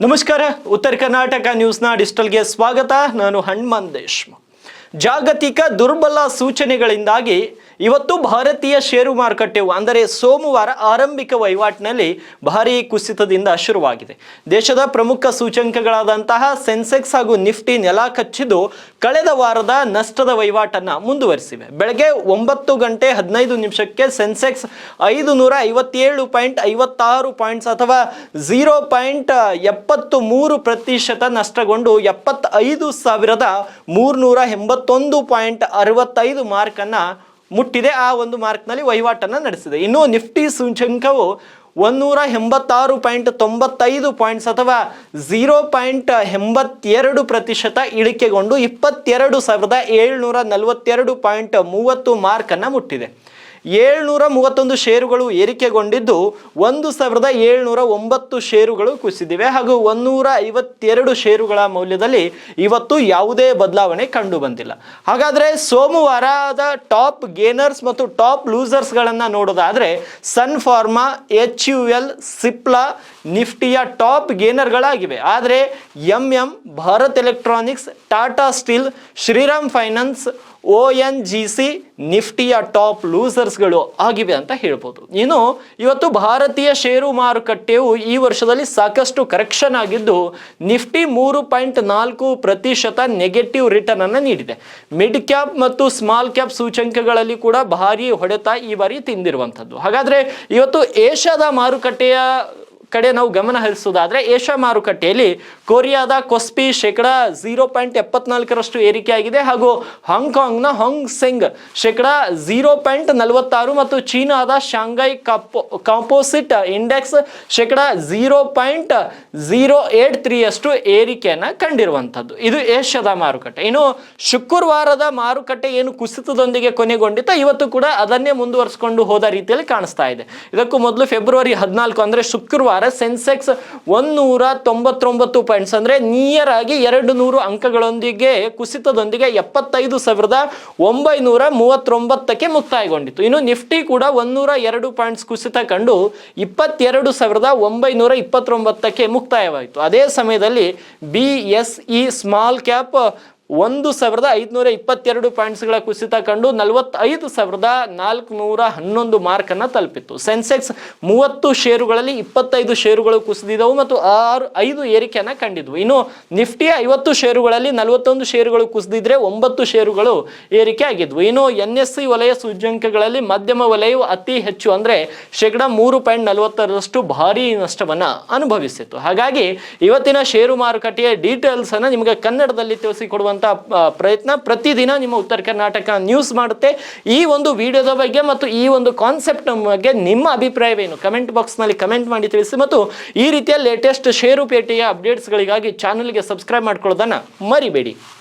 ನಮಸ್ಕಾರ. ಉತ್ತರ ಕರ್ನಾಟಕ ನ್ಯೂಸ್ನ ಡಿಜಿಟಲ್ಗೆ ಸ್ವಾಗತ. ನಾನು ಹನುಮಾನ್ ದೇಶ್ಮುಖ್ ಜಾಗತಿಕ ದುರ್ಬಲ ಸೂಚನೆಗಳಿಂದಾಗಿ ಇವತ್ತು ಭಾರತೀಯ ಷೇರು ಮಾರುಕಟ್ಟೆ, ಅಂದರೆ ಸೋಮವಾರ ಆರಂಭಿಕ ವಹಿವಾಟಿನಲ್ಲಿ ಭಾರೀ ಕುಸಿತದಿಂದ ಶುರುವಾಗಿದೆ. ದೇಶದ ಪ್ರಮುಖ ಸೂಚಂಕಗಳಾದಂತಹ ಸೆನ್ಸೆಕ್ಸ್ ಹಾಗೂ ನಿಫ್ಟಿ ನೆಲ ಕಚ್ಚಿದ್ದು ಕಳೆದ ವಾರದ ನಷ್ಟದ ವಹಿವಾಟನ್ನು ಮುಂದುವರಿಸಿವೆ. ಬೆಳಗ್ಗೆ ಒಂಬತ್ತು ಗಂಟೆ ಹದಿನೈದು ನಿಮಿಷಕ್ಕೆ ಸೆನ್ಸೆಕ್ಸ್ ಐದು ನೂರ ಐವತ್ತೇಳು ಪಾಯಿಂಟ್ ಐವತ್ತಾರು ಪಾಯಿಂಟ್ಸ್ ಅಥವಾ ಝೀರೋ ಪಾಯಿಂಟ್ ಎಪ್ಪತ್ತು ಮೂರು ಪ್ರತಿಶತ ನಷ್ಟಗೊಂಡು ಎಪ್ಪತ್ತೈದು ಸಾವಿರದ ಮೂರುನೂರ ಎಂಬತ್ತೊಂದು ಪಾಯಿಂಟ್ ಅರವತ್ತೈದು ಮಾರ್ಕನ್ನು ಮುಟ್ಟಿದೆ. ಆ ಒಂದು ಮಾರ್ಕ್ನಲ್ಲಿ ವಹಿವಾಟನ್ನು ನಡೆಸಿದೆ. ಇನ್ನು ನಿಫ್ಟಿ ಸೂಚ್ಯಂಕವು ಒಂದೂರ ಎಂಬತ್ತಾರು ಪಾಯಿಂಟ್ ತೊಂಬತ್ತೈದು ಪಾಯಿಂಟ್ಸ್ ಅಥವಾ ಝೀರೋ ಪಾಯಿಂಟ್ ಎಂಬತ್ತೆರಡು ಪ್ರತಿಶತ ಇಳಿಕೆಗೊಂಡು ಇಪ್ಪತ್ತೆರಡು ಸಾವಿರದ ಏಳ್ನೂರ ನಲವತ್ತೆರಡು ಪಾಯಿಂಟ್ ಮೂವತ್ತು ಮಾರ್ಕನ್ನು ಮುಟ್ಟಿದೆ. ಏಳ್ನೂರ ಮೂವತ್ತೊಂದು ಷೇರುಗಳು ಏರಿಕೆಗೊಂಡಿದ್ದು ಒಂದು ಸಾವಿರದ ಏಳ್ನೂರ ಒಂಬತ್ತು ಷೇರುಗಳು ಕುಸಿದಿವೆ ಹಾಗೂ ಒಂದೂರ ಐವತ್ತೆರಡು ಷೇರುಗಳ ಮೌಲ್ಯದಲ್ಲಿ ಇವತ್ತು ಯಾವುದೇ ಬದಲಾವಣೆ ಕಂಡು ಬಂದಿಲ್ಲ ಹಾಗಾದರೆ ಸೋಮವಾರದ ಟಾಪ್ ಗೇನರ್ಸ್ ಮತ್ತು ಟಾಪ್ ಲೂಸರ್ಸ್ಗಳನ್ನು ನೋಡೋದಾದರೆ sun pharma, H U L, Cipla, ನಿಫ್ಟಿಯ top ಗೇನರ್ಗಳಾಗಿವೆ. ಆದರೆ M M, Bharat electronics, Tata steel, Shriram finance O N G C ನಿಫ್ಟಿಯ top ಲೂಸರ್ಸ್ಗಳು ಆಗಿವೆ ಅಂತ ಹೇಳ್ಬೋದು. ಇನ್ನು ಇವತ್ತು ಭಾರತೀಯ ಷೇರು ಮಾರುಕಟ್ಟೆಯು ಈ ವರ್ಷದಲ್ಲಿ ಸಾಕಷ್ಟು ಕರೆಕ್ಷನ್ ಆಗಿದ್ದು, ನಿಫ್ಟಿ ಮೂರು ಪಾಯಿಂಟ್ ನಾಲ್ಕು ಪ್ರತಿಶತ ನೆಗೆಟಿವ್ ರಿಟರ್ನ್ ಅನ್ನು ನೀಡಿದೆ. ಮಿಡ್ ಕ್ಯಾಪ್ ಮತ್ತು ಸ್ಮಾಲ್ ಕ್ಯಾಪ್ ಸೂಚಂಕಗಳಲ್ಲಿ ಕೂಡ ಭಾರಿ ಹೊಡೆತ ಈ ಬಾರಿ ತಿಂದಿರುವಂಥದ್ದು. ಹಾಗಾದರೆ ಇವತ್ತು ಏಷ್ಯಾದ ಮಾರುಕಟ್ಟೆಯ ಕಡೆ ನಾವು ಗಮನ ಹರಿಸೋದಾದ್ರೆ ಏಷ್ಯಾ ಮಾರುಕಟ್ಟೆಯಲ್ಲಿ ಕೊರಿಯಾದ ಕೊಸ್ಪಿ ಶೇಕಡ ಝೀರೋ ಪಾಯಿಂಟ್ ಎಪ್ಪತ್ನಾಲ್ಕರಷ್ಟು ಏರಿಕೆಯಾಗಿದೆ ಹಾಗೂ ಹಾಂಗ್ಕಾಂಗ್ನ ಹಾಂಗ್ ಸೆಂಗ್ ಶೇಕಡ ಝೀರೋ ಪಾಯಿಂಟ್ ನಲವತ್ತಾರು ಮತ್ತು ಚೀನಾದ ಶಾಂಘೈ ಕಾಪೋ, ಕಾಂಪೋಸಿಟ್ ಇಂಡೆಕ್ಸ್ ಶೇಕಡ ಝೀರೋ ಪಾಯಿಂಟ್ ಝೀರೋ ಏಟ್ ತ್ರೀಯಷ್ಟು ಏರಿಕೆಯನ್ನು ಕಂಡಿರುವಂಥದ್ದು. ಇದು ಏಷ್ಯಾದ ಮಾರುಕಟ್ಟೆ. ಇನ್ನು ಶುಕ್ರವಾರದ ಮಾರುಕಟ್ಟೆ ಏನು ಕುಸಿತದೊಂದಿಗೆ ಕೊನೆಗೊಂಡಿತ್ತು ಇವತ್ತು ಕೂಡ ಅದನ್ನೇ ಮುಂದುವರಿಸಿಕೊಂಡು ಹೋದ ರೀತಿಯಲ್ಲಿ ಕಾಣಿಸ್ತಾ ಇದೆ. ಇದಕ್ಕೂ ಮೊದಲು ಫೆಬ್ರವರಿ ಹದಿನಾಲ್ಕು ಅಂದರೆ ಶುಕ್ರವಾರ ಸೆನ್ಸೆಕ್ಸ್ ಒಂದೂರ ತೊಂಬತ್ತೊಂಬತ್ತು ಪಾಯಿಂಟ್ಸ್ ಅಂದರೆ ನಿಯರ್ ಆಗಿ ಎರಡು ನೂರು ಅಂಕಗಳೊಂದಿಗೆ, ಕುಸಿತದೊಂದಿಗೆ ಎಪ್ಪತ್ತೈದು ಸಾವಿರದ ಒಂಬೈನೂರ ಮೂವತ್ತೊಂಬತ್ತಕ್ಕೆ ಮುಕ್ತಾಯಗೊಂಡಿತ್ತು. ಇನ್ನು ನಿಫ್ಟಿ ಕೂಡ ಒಂದೂರ ಎರಡು ಪಾಯಿಂಟ್ಸ್ ಕುಸಿತ ಕಂಡು ಇಪ್ಪತ್ತೆರಡು ಸಾವಿರದ ಒಂಬೈನೂರ ಇಪ್ಪತ್ತೊಂಬತ್ತಕ್ಕೆ ಮುಕ್ತಾಯವಾಯಿತು. ಅದೇ ಸಮಯದಲ್ಲಿ B S E small cap ಒಂದು ಸಾವಿರದ ಐದುನೂರ ಇಪ್ಪತ್ತೆರಡು ಪಾಯಿಂಟ್ಸ್ಗಳ ಕುಸಿತ ಕಂಡು ನಲವತ್ತೈದು ಸಾವಿರದ ನಾಲ್ಕುನೂರ ಹನ್ನೊಂದು ಮಾರ್ಕನ್ನು ತಲುಪಿತ್ತು. ಸೆನ್ಸೆಕ್ಸ್ ಮೂವತ್ತು ಷೇರುಗಳಲ್ಲಿ ಇಪ್ಪತ್ತೈದು ಷೇರುಗಳು ಕುಸಿದಿದ್ದವು ಮತ್ತು ಆರು, ಐದು ಏರಿಕೆಯನ್ನು ಕಂಡಿದ್ವು. ಇನ್ನು ನಿಫ್ಟಿ ಐವತ್ತು ಷೇರುಗಳಲ್ಲಿ ನಲವತ್ತೊಂದು ಷೇರುಗಳು ಕುಸಿದಿದ್ರೆ ಒಂಬತ್ತು ಷೇರುಗಳು ಏರಿಕೆ ಆಗಿದ್ವು ಇನ್ನು ಎನ್ ಎಸ್ ಸಿ ವಲಯ ಸೂಚ್ಯಂಕಗಳಲ್ಲಿ ಮಧ್ಯಮ ವಲಯವು ಅತಿ ಹೆಚ್ಚು ಅಂದರೆ ಶೇಕಡ ಮೂರು ಪಾಯಿಂಟ್ ನಲವತ್ತರಷ್ಟು ಭಾರಿ ನಷ್ಟವನ್ನು ಅನುಭವಿಸಿತ್ತು. ಹಾಗಾಗಿ ಇವತ್ತಿನ ಷೇರು ಮಾರುಕಟ್ಟೆಯ ಡೀಟೇಲ್ಸ್ ಅನ್ನು ನಿಮಗೆ ಕನ್ನಡದಲ್ಲಿ ತಿಳಿಸಿಕೊಡುವಂಥ ಆ, ಪ್ರಯತ್ನ ಪ್ರತಿದಿನ ನಿಮ್ಮ ಉತ್ತರ ಕರ್ನಾಟಕ ನ್ಯೂಸ್ ಮಾಡುತ್ತೆ. ಈ ಒಂದು ವಿಡಿಯೋದ ಬಗ್ಗೆ ಮತ್ತು ಈ ಒಂದು ಕಾನ್ಸೆಪ್ಟ್ ಬಗ್ಗೆ ನಿಮ್ಮ ಅಭಿಪ್ರಾಯವೇನು? ಕಮೆಂಟ್ ಬಾಕ್ಸ್ನಲ್ಲಿ ಕಮೆಂಟ್ ಮಾಡಿ ತಿಳಿಸಿ ಮತ್ತು ಈ ರೀತಿಯ ಲೇಟೆಸ್ಟ್ ಷೇರುಪೇಟೆಯ ಅಪ್ಡೇಟ್ಸ್ಗಳಿಗಾಗಿ ಚಾನಲ್ಗೆ ಸಬ್ಸ್ಕ್ರೈಬ್ ಮಾಡ್ಕೊಳ್ಳೋದನ್ನು ಮರಿಬೇಡಿ.